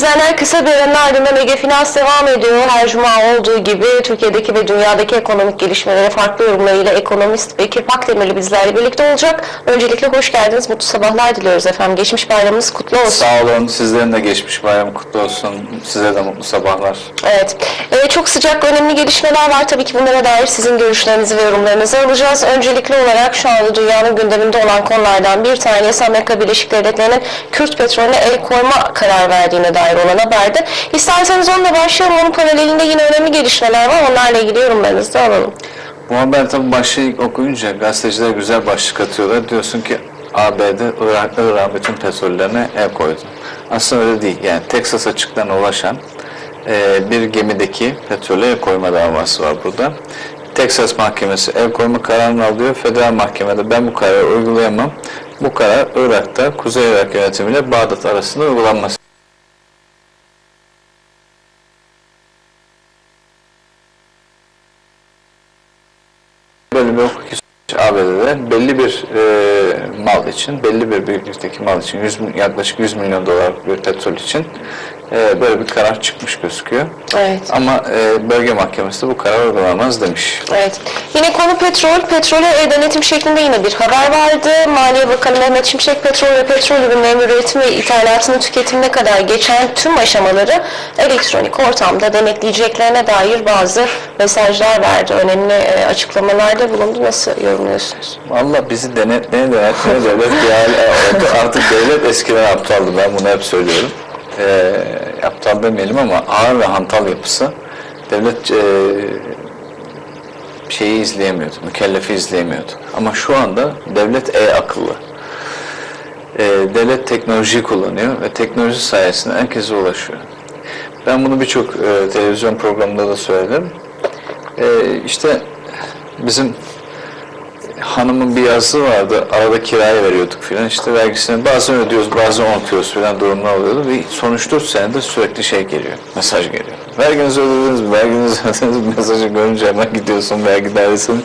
İzleyenler kısa bir aranın ardından Ege Finans devam ediyor. Her cuma olduğu gibi Türkiye'deki ve dünyadaki ekonomik gelişmelere farklı yorumlarıyla ekonomist Bekir Pakdemirli bizlerle birlikte olacak. Öncelikle hoş geldiniz, mutlu sabahlar diliyoruz efendim. Geçmiş bayramınız kutlu olsun. Sağ olun. Sizlerin de geçmiş bayram kutlu olsun. Size de mutlu sabahlar. Evet, Ee, çok sıcak önemli gelişmeler var. Tabii ki bunlara dair sizin görüşlerinizi ve yorumlarınızı alacağız. Öncelikli olarak şu anda dünyanın gündeminde olan konulardan bir tanesi Amerika Birleşik Devletleri'nin Kürt petrolüne el koyma karar verdiğine dair olan haberdi. İsterseniz onunla başlayalım. Onun paralelinde yine önemli gelişmeler var. Onlarla ilgili yorumlarınızı da alalım. Bu haber tabi başlığı ilk okuyunca gazeteciler güzel başlık atıyorlar. Diyorsun ki ABD Irak, Irak'ın bütün petrollerine el koydu. Aslında öyle değil. Yani Teksas açıklarına ulaşan e, bir gemideki petrole el koyma davası var burada. Teksas mahkemesi el koyma kararını alıyor. Federal mahkemede ben bu kararı uygulayamam. Bu karar Irak'ta Kuzey Irak yönetimiyle Bağdat arasında uygulanması. Bir hukuki ABD'de belli bir e, mal için, belli bir büyüklükteki mal için, 100, mi- yaklaşık 100 milyon dolarlık bir petrol için e, böyle bir karar çıkmış gözüküyor. Evet. Ama e, bölge mahkemesi de bu karar uygulanmaz demiş. Evet. Yine konu petrol. Petrole e, denetim şeklinde yine bir haber vardı. Maliye Bakanı Mehmet Şimşek petrol ve petrol ürünlerinin üretimi ve ithalatının tüketimine kadar geçen tüm aşamaları elektronik ortamda denetleyeceklerine dair bazı mesajlar verdi. Önemli e, açıklamalarda bulundu. Nasıl yorumluyorsunuz? Valla bizi denetleye denetleye devlet bir oldu. Artık devlet eskiden aptaldı. Ben bunu hep söylüyorum. E, aptal demeyelim ama ağır ve hantal yapısı devlet e, şeyi izleyemiyordu, mükellefi izleyemiyordu. Ama şu anda devlet e-akıllı. E, devlet teknoloji kullanıyor ve teknoloji sayesinde herkese ulaşıyor. Ben bunu birçok e, televizyon programında da söyledim. E, işte bizim hanımın bir yazısı vardı. Arada kiraya veriyorduk filan. İşte vergisini bazen ödüyoruz, bazen unutuyoruz filan durumlar oluyordu. Ve son 3-4 senedir sürekli şey geliyor, mesaj geliyor. Verginizi ödediniz mi? Verginizi ödediniz? Mesajı görünce hemen gidiyorsun vergi dairesinin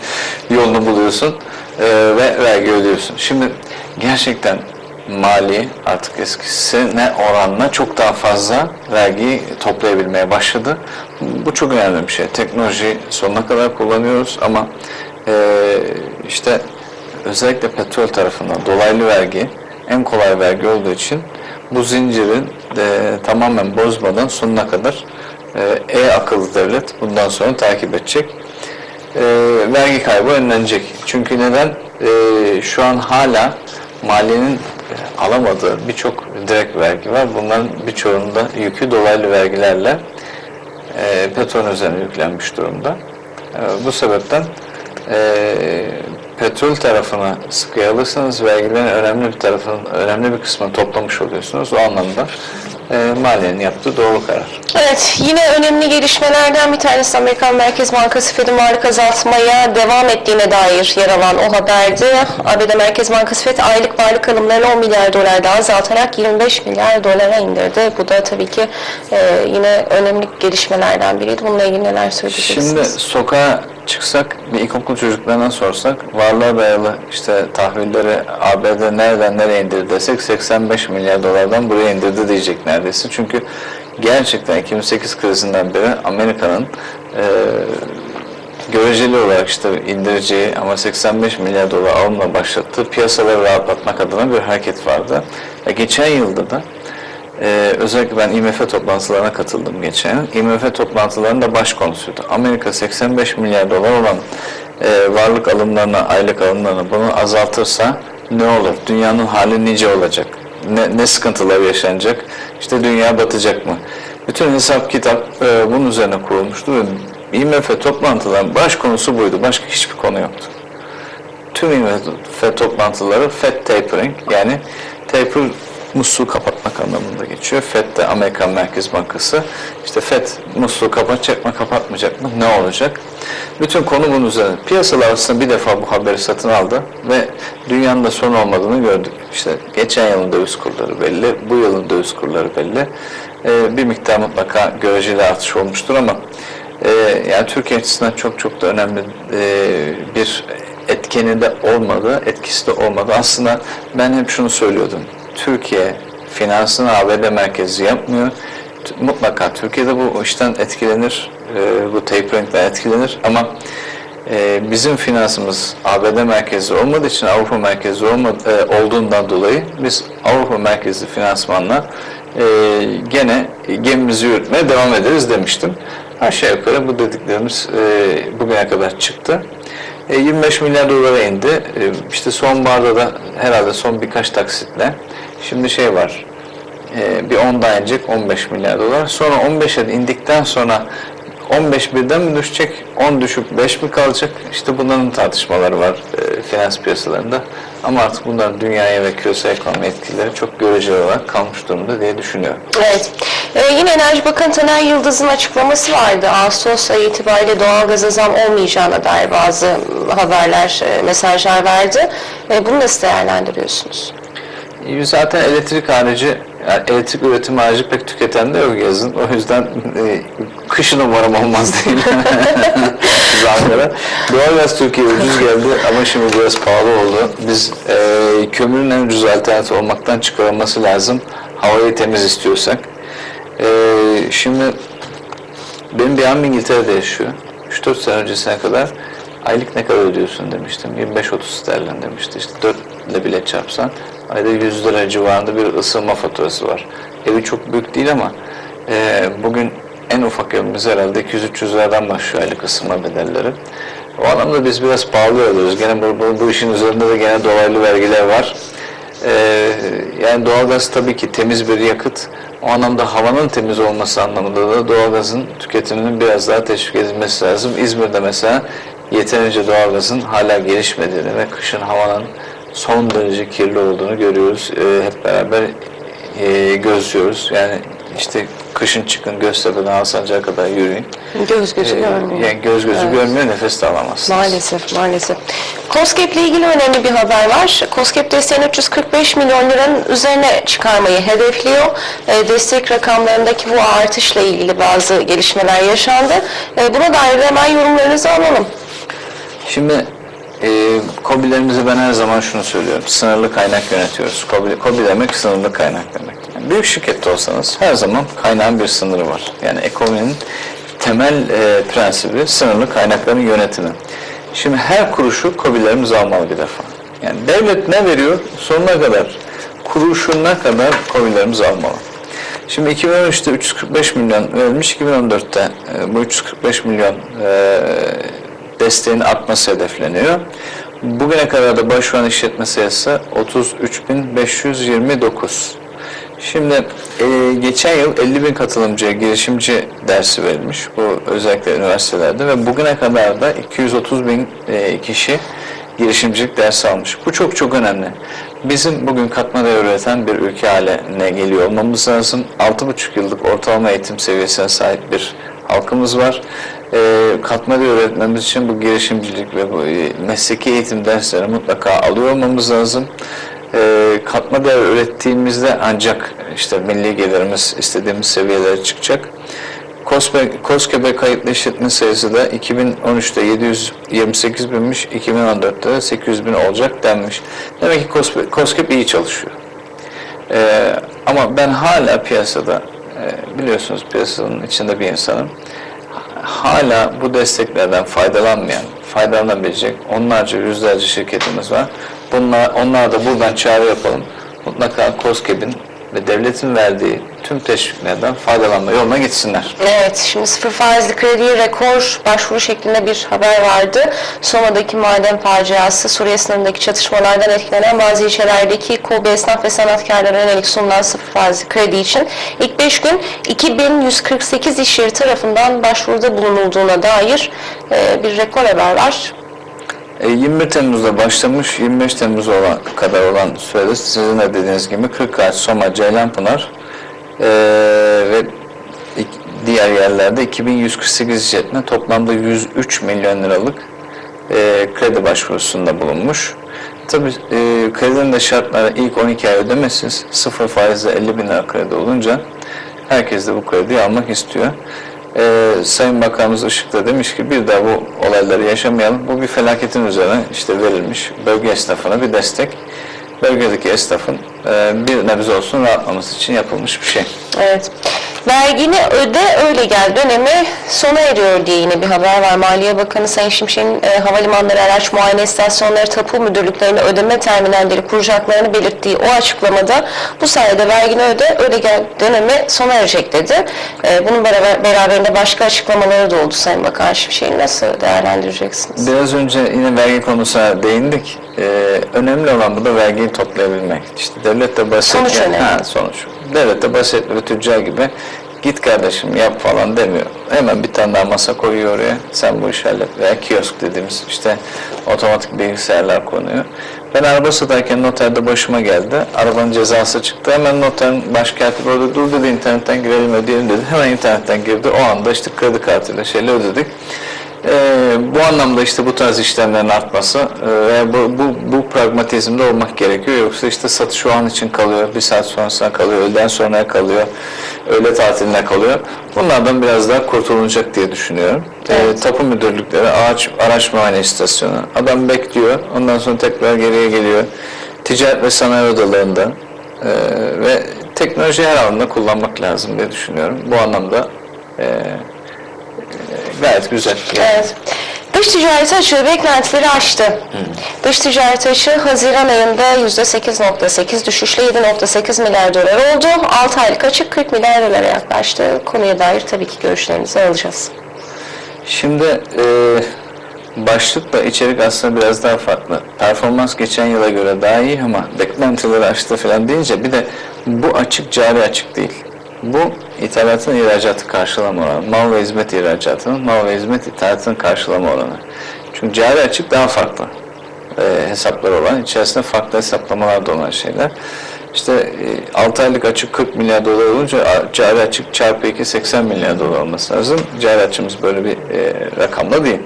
yolunu buluyorsun eee, ve vergi ödüyorsun. Şimdi gerçekten mali artık eskisine oranla çok daha fazla vergiyi toplayabilmeye başladı. Bu çok önemli bir şey. Teknoloji sonuna kadar kullanıyoruz ama eee, işte özellikle petrol tarafından dolaylı vergi en kolay vergi olduğu için bu zincirin e, tamamen bozmadan sonuna kadar e, e-akıllı devlet bundan sonra takip edecek. E, vergi kaybı önlenecek. Çünkü neden? E, şu an hala maliyenin e, alamadığı birçok direkt vergi var. Bunların birçoğunda yükü dolaylı vergilerle e, petrol üzerine yüklenmiş durumda. E, bu sebepten e, petrol tarafına sıkıya alırsanız vergilerin önemli bir tarafının, önemli bir kısmını toplamış oluyorsunuz. O anlamda e, maliyenin yaptığı doğru karar. Evet, yine önemli gelişmelerden bir tanesi Amerikan Merkez Bankası Fed'in varlık azaltmaya devam ettiğine dair yer alan o haberdi. ABD Merkez Bankası Fed aylık varlık alımlarını 10 milyar dolar daha azaltarak 25 milyar dolara indirdi. Bu da tabii ki e, yine önemli gelişmelerden biriydi. Bununla ilgili neler söyleyeceksiniz? Şimdi sokağa çıksak bir ilkokul çocuklarına sorsak varlığa dayalı işte tahvilleri ABD nereden nereye indirdi desek 85 milyar dolardan buraya indirdi diyecek neredeyse. Çünkü gerçekten 2008 krizinden beri Amerika'nın e, göreceli olarak işte indireceği ama 85 milyar dolar alımla başlattığı piyasaları rahatlatmak adına bir hareket vardı. Ve geçen yılda da ee, özellikle ben IMF toplantılarına katıldım geçen. IMF toplantılarında baş konusuydu. Amerika 85 milyar dolar olan e, varlık alımlarına, aylık alımlarına bunu azaltırsa ne olur? Dünyanın hali nice olacak? Ne, ne sıkıntılar yaşanacak? İşte dünya batacak mı? Bütün hesap kitap e, bunun üzerine kurulmuştu IMF toplantılarının baş konusu buydu. Başka hiçbir konu yoktu tüm IMF toplantıları FED tapering yani taper musluğu kapatmak anlamında geçiyor. FED de Amerikan Merkez Bankası. İşte FED musluğu kapatacak mı kapatmayacak mı ne olacak? Bütün konu bunun üzerine. Piyasalar aslında bir defa bu haberi satın aldı ve dünyanın da son olmadığını gördük. İşte geçen yılın döviz kurları belli, bu yılın döviz kurları belli. Ee, bir miktar mutlaka göreceli artış olmuştur ama e, yani Türkiye açısından çok çok da önemli e, bir etkeni de olmadı, etkisi de olmadı. Aslında ben hep şunu söylüyordum. Türkiye finansını ABD merkezi yapmıyor. mutlaka Türkiye'de bu işten etkilenir, e, bu tapering'den etkilenir ama e, bizim finansımız ABD merkezli olmadığı için Avrupa merkezli olmadı, e, olduğundan dolayı biz Avrupa merkezli finansmanla gene gemimizi yürütmeye devam ederiz demiştim. Aşağı yukarı bu dediklerimiz bugüne kadar çıktı. E, 25 milyar dolara indi. E, işte sonbaharda da herhalde son birkaç taksitle şimdi şey var e, bir 10 daha inecek 15 milyar dolar. Sonra 15'e indikten sonra 15 birden mi düşecek, 10 düşüp 5 mi kalacak? İşte bunların tartışmaları var e, finans piyasalarında. Ama artık bunlar dünyaya ve küresel ekonomi etkileri çok göreceli olarak kalmış durumda diye düşünüyorum. Evet. Ee, yine Enerji Bakanı Taner Yıldız'ın açıklaması vardı. Ağustos ayı itibariyle doğalgaza zam olmayacağına dair bazı haberler, e, mesajlar verdi. E, bunu nasıl değerlendiriyorsunuz? Zaten elektrik harici, yani elektrik üretim harici pek tüketen de yok yazın. O yüzden e, kışın umarım olmaz değil. Zamlara. Doğalgaz Türkiye'ye ucuz geldi ama şimdi biraz pahalı oldu. Biz e, kömürün en ucuz alternatif olmaktan çıkarılması lazım. Havayı temiz istiyorsak. E, şimdi benim bir abim İngiltere'de yaşıyor. 3-4 sene öncesine kadar aylık ne kadar ödüyorsun demiştim. 25-30 sterlin demişti. İşte 4 ile bile çarpsan ayda 100 lira civarında bir ısınma faturası var. Evi çok büyük değil ama e, bugün en ufak evimiz herhalde 200-300 liradan başlıyor aylık ısınma bedelleri. O anlamda biz biraz pahalı alıyoruz. Gene bu, bu, bu işin üzerinde de gene dolaylı vergiler var. Ee, yani doğalgaz tabii ki temiz bir yakıt. O anlamda havanın temiz olması anlamında da doğalgazın tüketiminin biraz daha teşvik edilmesi lazım. İzmir'de mesela yeterince doğalgazın hala gelişmediğini ve kışın havanın son derece kirli olduğunu görüyoruz. Ee, hep beraber e, gözlüyoruz. Yani işte kışın çıkın Göztepe'den Alsancak'a kadar yürüyün. Göz gözü Ee, görmüyor. yani göz gözü Evet. görmüyor, nefes de alamazsınız. Maalesef, maalesef. COSGAP ile ilgili önemli bir haber var. COSGAP desteğini 345 milyon liranın üzerine çıkarmayı hedefliyor. E, destek rakamlarındaki bu artışla ilgili bazı gelişmeler yaşandı. E, buna dair hemen yorumlarınızı alalım. Şimdi e, KOBİ'lerimize ben her zaman şunu söylüyorum. Sınırlı kaynak yönetiyoruz. KOBİ, KOBİ demek sınırlı kaynak demek. Yani büyük şirkette olsanız her zaman kaynağın bir sınırı var. Yani ekonominin temel e, prensibi sınırlı kaynakların yönetimi. Şimdi her kuruşu KOBİ'lerimiz almalı bir defa. Yani devlet ne veriyor sonuna kadar, kuruşuna kadar KOBİ'lerimiz almalı. Şimdi 2013'te 345 milyon verilmiş, 2014'te e, bu 345 milyon e, desteğin artması hedefleniyor. Bugüne kadar da başvuran işletme sayısı 33.529. Şimdi e, geçen yıl 50 bin katılımcıya girişimci dersi verilmiş bu özellikle üniversitelerde ve bugüne kadar da 230 bin e, kişi girişimcilik dersi almış. Bu çok çok önemli. Bizim bugün katma değer üreten bir ülke haline geliyor olmamız lazım. 6,5 yıllık ortalama eğitim seviyesine sahip bir halkımız var. E, katma değer üretmemiz için bu girişimcilik ve bu e, mesleki eğitim dersleri mutlaka alıyor olmamız lazım. E, katma değer ürettiğimizde ancak işte milli gelirimiz istediğimiz seviyelere çıkacak. KOSGAP KOSGAP'e kayıtlı işletme sayısı da 2013'te 728 binmiş, 2014'te de 800 bin olacak denmiş. Demek ki KOSGAP, KOSGAP iyi çalışıyor. Ee, ama ben hala piyasada, e, biliyorsunuz piyasanın içinde bir insanım, hala bu desteklerden faydalanmayan, faydalanabilecek onlarca, yüzlerce şirketimiz var. Bunlar, onlar da buradan çağrı yapalım. Mutlaka KOSGAP'in ve devletin verdiği tüm teşviklerden faydalanma yoluna gitsinler. Evet, şimdi sıfır faizli krediye rekor başvuru şeklinde bir haber vardı. Soma'daki maden faciası, Suriye sınırındaki çatışmalardan etkilenen bazı ilçelerdeki KOBİ esnaf ve sanatkarlara yönelik sunulan sıfır faizli kredi için ilk 5 gün 2148 iş yeri tarafından başvuruda bulunulduğuna dair e, bir rekor haber var. E, 21 Temmuz'da başlamış, 25 Temmuz olan, kadar olan sürede sizin de dediğiniz gibi Kırkağaç, Soma, Ceylanpınar e, ve diğer yerlerde 2148 işletme toplamda 103 milyon liralık e, kredi başvurusunda bulunmuş. Tabii e, kredinin de şartları ilk 12 ay ödemesiz, sıfır faizle 50 bin lira kredi olunca herkes de bu krediyi almak istiyor. Ee, Sayın Bakanımız Işık da demiş ki bir daha bu olayları yaşamayalım. Bu bir felaketin üzerine işte verilmiş bölge esnafına bir destek. Bölgedeki esnafın e, bir nebze olsun rahatlaması için yapılmış bir şey. Evet. Vergini öde öyle gel dönemi sona eriyor diye yine bir haber var. Maliye Bakanı Sayın Şimşek'in e, havalimanları, araç muayene istasyonları, tapu müdürlüklerine ödeme terminalleri kuracaklarını belirttiği o açıklamada bu sayede vergini öde öyle gel dönemi sona erecek dedi. E, bunun beraber, beraberinde başka açıklamaları da oldu Sayın Bakan Şimşek'in. Nasıl değerlendireceksiniz? Biraz önce yine vergi konusuna değindik. Ee, önemli olan burada vergiyi toplayabilmek. İşte devlet de basit. Sonuç önemli. Ha, sonuç. Devlet de basit bir tüccar gibi git kardeşim yap falan demiyor. Hemen bir tane daha masa koyuyor oraya. Sen bu işi hallet. Veya kiosk dediğimiz işte otomatik bilgisayarlar konuyor. Ben araba satarken noterde başıma geldi. Arabanın cezası çıktı. Hemen noterin başkatibi orada dur dedi internetten girelim ödeyelim dedi. Hemen internetten girdi. O anda işte kredi kartıyla şeyle ödedik. Ee, bu anlamda işte bu tarz işlemlerin artması e, ve bu, bu, bu pragmatizmde olmak gerekiyor. Yoksa işte satış o an için kalıyor, bir saat sonrasına kalıyor, öğleden sonraya kalıyor, öğle tatiline kalıyor. Bunlardan biraz daha kurtulunacak diye düşünüyorum. Ee, Evet. tapu müdürlükleri, ağaç, araç muayene istasyonu. Adam bekliyor, ondan sonra tekrar geriye geliyor. Ticaret ve sanayi odalarında e, ve teknoloji her alanda kullanmak lazım diye düşünüyorum. Bu anlamda e, gayet güzel. Evet. Dış ticareti açığı beklentileri aştı. Dış ticaret açığı Haziran ayında %8.8 düşüşle 7.8 milyar dolar oldu. 6 aylık açık 40 milyar dolara yaklaştı. Konuya dair tabii ki görüşlerinizi alacağız. Şimdi e, başlıkla içerik aslında biraz daha farklı. Performans geçen yıla göre daha iyi ama beklentileri aştı falan deyince bir de bu açık cari açık değil. Bu ithalatın ihracatı karşılama oranı. Mal ve hizmet ihracatının mal ve hizmet ithalatının karşılama oranı. Çünkü cari açık daha farklı e, hesaplar olan, içerisinde farklı hesaplamalar da olan şeyler. İşte e, 6 aylık açık 40 milyar dolar olunca cari açık çarpı 2 80 milyar dolar olması lazım. Cari açığımız böyle bir e, rakamda değil.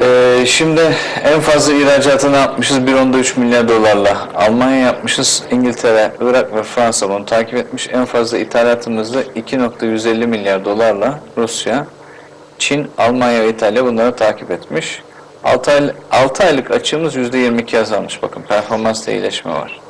E, şimdi en fazla ihracatı ne yapmışız? 1.3 milyar dolarla. Almanya yapmışız. İngiltere, Irak ve Fransa bunu takip etmiş. En fazla ithalatımızda 2.150 milyar dolarla Rusya, Çin, Almanya ve İtalya bunları takip etmiş. 6, ay, 6 aylık açığımız %22 azalmış. Bakın performansta iyileşme var.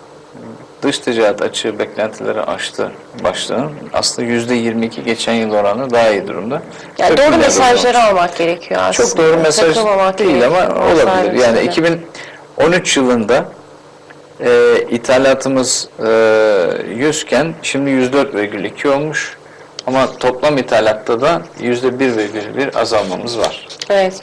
Dış ticaret açığı beklentileri aştı başlığın. Aslında %22 geçen yıl oranı daha iyi durumda. Yani 40 doğru mesajları olmuş. almak gerekiyor aslında. Çok doğru mesaj değil ama gerekiyor. olabilir. Yani Sayesinde. 2013 yılında e, ithalatımız e, 100 iken şimdi 104,2 olmuş. Ama toplam ithalatta da %1,1 azalmamız var. Evet.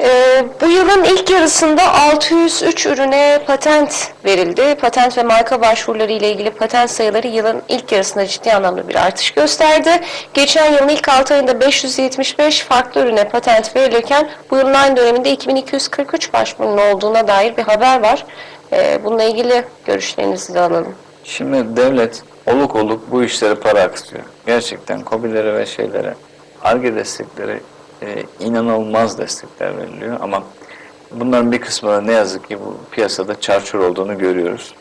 Ee, bu yılın ilk yarısında 603 ürüne patent verildi. Patent ve marka başvuruları ile ilgili patent sayıları yılın ilk yarısında ciddi anlamda bir artış gösterdi. Geçen yılın ilk 6 ayında 575 farklı ürüne patent verilirken bu yılın aynı döneminde 2243 başvurunun olduğuna dair bir haber var. Ee, bununla ilgili görüşlerinizi de alalım. Şimdi devlet oluk oluk bu işlere para akıtıyor. Gerçekten COBİ'lere ve şeylere ARGE destekleri e, inanılmaz destekler veriliyor ama bunların bir kısmı da ne yazık ki bu piyasada çarçur olduğunu görüyoruz.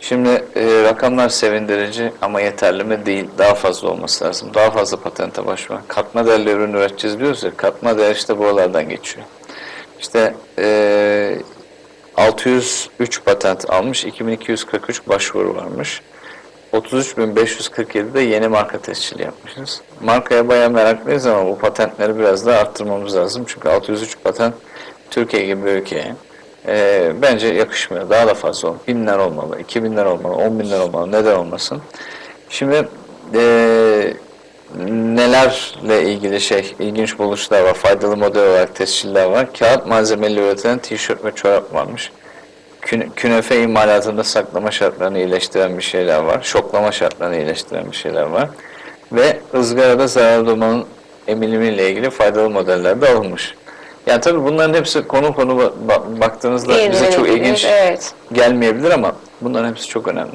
Şimdi e, rakamlar sevindirici ama yeterli mi değil. Daha fazla olması lazım. Daha fazla patente başvurmak. Katma değerli ürün üreteceğiz diyoruz ya. Katma değer işte buralardan geçiyor. İşte e, 603 patent almış, 2243 başvuru varmış. 33.547'de yeni marka tescili yapmışız. Markaya bayağı meraklıyız ama bu patentleri biraz daha arttırmamız lazım. Çünkü 603 patent Türkiye gibi bir ülkeye e, bence yakışmıyor. Daha da fazla olmalı. Binler olmalı, 2000'ler olmalı, 10 binler olmalı. Neden olmasın? Şimdi e, nelerle ilgili şey, ilginç buluşlar var, faydalı model olarak tesciller var. Kağıt malzemeli üretilen tişört ve çorap varmış. Küne- Künefe imalatında saklama şartlarını iyileştiren bir şeyler var. Şoklama şartlarını iyileştiren bir şeyler var. Ve ızgarada zarar durmanın emilimiyle ilgili faydalı modeller de alınmış. Yani tabii bunların hepsi konu konu ba- ba- baktığınızda Diğerine bize çok ilginç Evet. gelmeyebilir ama bunların hepsi çok önemli.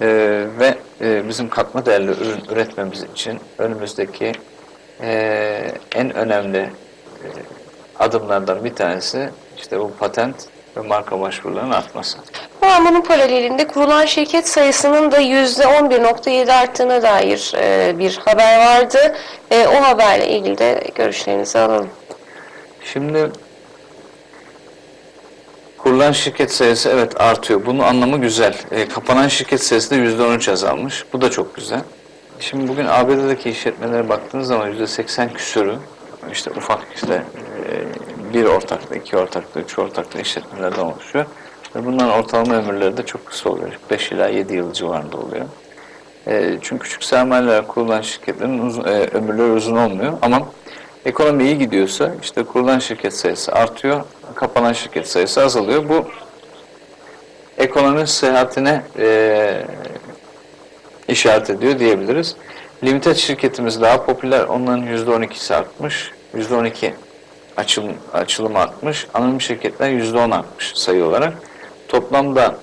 Ee, ve e, bizim katma değerli ürün üretmemiz için önümüzdeki e, en önemli e, adımlardan bir tanesi işte bu patent ve marka başvurularının artması. Ama bunun paralelinde kurulan şirket sayısının da %11.7 arttığına dair e, bir haber vardı. E, o haberle ilgili de görüşlerinizi alalım. Şimdi Kurulan şirket sayısı evet artıyor. Bunun anlamı güzel. E, kapanan şirket sayısı da %13 azalmış. Bu da çok güzel. Şimdi bugün ABD'deki işletmelere baktığınız zaman %80 küsürü işte ufak işte e, bir ortaklı, iki ortaklı, üç ortaklı işletmelerden oluşuyor. Ve bunların ortalama ömürleri de çok kısa oluyor. 5 ila 7 yıl civarında oluyor. E, çünkü küçük sermayeler kurulan şirketlerin uzun, e, ömürleri uzun olmuyor ama ekonomi iyi gidiyorsa işte kurulan şirket sayısı artıyor, kapanan şirket sayısı azalıyor. Bu ekonominin sıhhatine e, işaret ediyor diyebiliriz. Limited şirketimiz daha popüler. Onların %12'si artmış. %12 açılım, açılım artmış. Anonim şirketler %10 artmış sayı olarak. Toplamda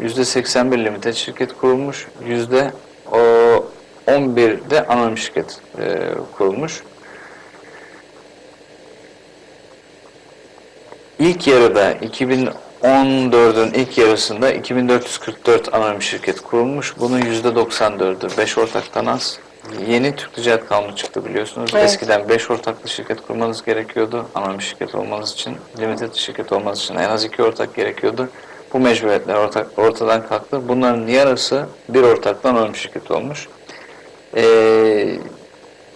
%81 limited şirket kurulmuş. %11 de anonim şirket e, kurulmuş. İlk yarıda 2014'ün ilk yarısında 2444 anonim şirket kurulmuş. Bunun %94'ü 5 ortaktan az. Yeni Türk Ticaret Kanunu çıktı biliyorsunuz. Evet. Eskiden 5 ortaklı şirket kurmanız gerekiyordu. Anonim şirket olmanız için, limited şirket olmanız için en az 2 ortak gerekiyordu. Bu mecburiyetler ortak, ortadan kalktı. Bunların yarısı bir ortaktan anonim şirket olmuş. Ee,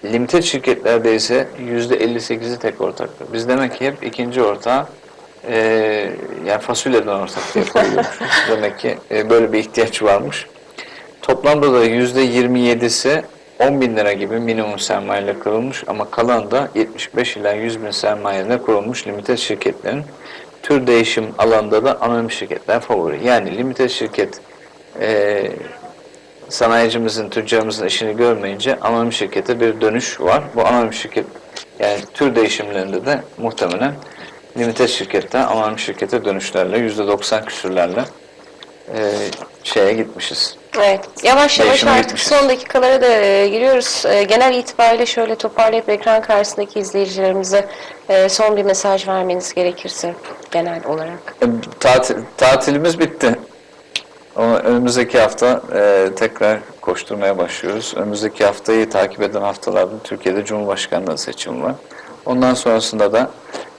limited şirketlerde ise %58'i tek ortaktır. Biz demek ki hep ikinci ortağı e, yani fasulyeden ortak diye koyuyormuşuz. demek ki e, böyle bir ihtiyaç varmış. Toplamda da %27'si 10 bin lira gibi minimum sermayeyle kurulmuş ama kalan da 75 ila 100 bin sermayeyle kurulmuş limited şirketlerin tür değişim alanında da anonim şirketler favori. Yani limited şirket e, sanayicimizin, tüccarımızın işini görmeyince anonim şirkete bir dönüş var. Bu anonim şirket yani tür değişimlerinde de muhtemelen limited şirketten anonim şirkete dönüşlerle %90 küsürlerle e, şeye gitmişiz. Evet. Yavaş yavaş Değişime artık gitmişiz. son dakikalara da e, giriyoruz. E, genel itibariyle şöyle toparlayıp ekran karşısındaki izleyicilerimize e, son bir mesaj vermeniz gerekirse genel olarak. E, Tatil, tatilimiz bitti. Ama önümüzdeki hafta e, tekrar koşturmaya başlıyoruz. Önümüzdeki haftayı takip eden haftalarda Türkiye'de Cumhurbaşkanlığı seçimi var. Ondan sonrasında da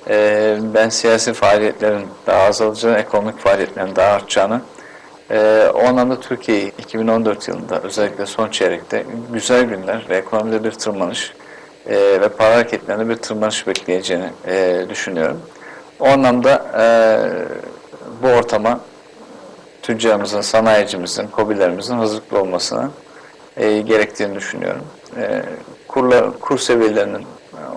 e, ben siyasi faaliyetlerin daha azalacağını, ekonomik faaliyetlerin daha artacağını, e, o anlamda Türkiye'yi 2014 yılında özellikle son çeyrekte güzel günler ve ekonomide bir tırmanış e, ve para hareketlerinde bir tırmanış bekleyeceğini e, düşünüyorum. O anlamda e, bu ortama tüccarımızın, sanayicimizin, kobilerimizin hazırlıklı olmasına e, gerektiğini düşünüyorum. E, kurla, kur seviyelerinin e,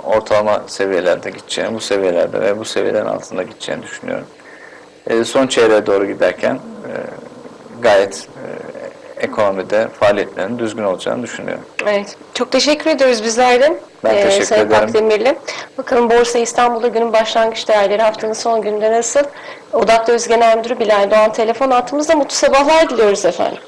ortalama seviyelerde gideceğini, bu seviyelerde ve bu seviyelerin altında gideceğini düşünüyorum. E, son çeyreğe doğru giderken e, gayet e, ekonomide faaliyetlerin düzgün olacağını düşünüyorum. Evet. Çok teşekkür ediyoruz bizler de. Ben e, teşekkür Sayın ederim. Akdemirli. Bakalım Borsa İstanbul'da günün başlangıç değerleri haftanın son gününde nasıl? Odaklı Öz Genel Müdürü Bilal Doğan telefon attığımızda mutlu sabahlar diliyoruz efendim.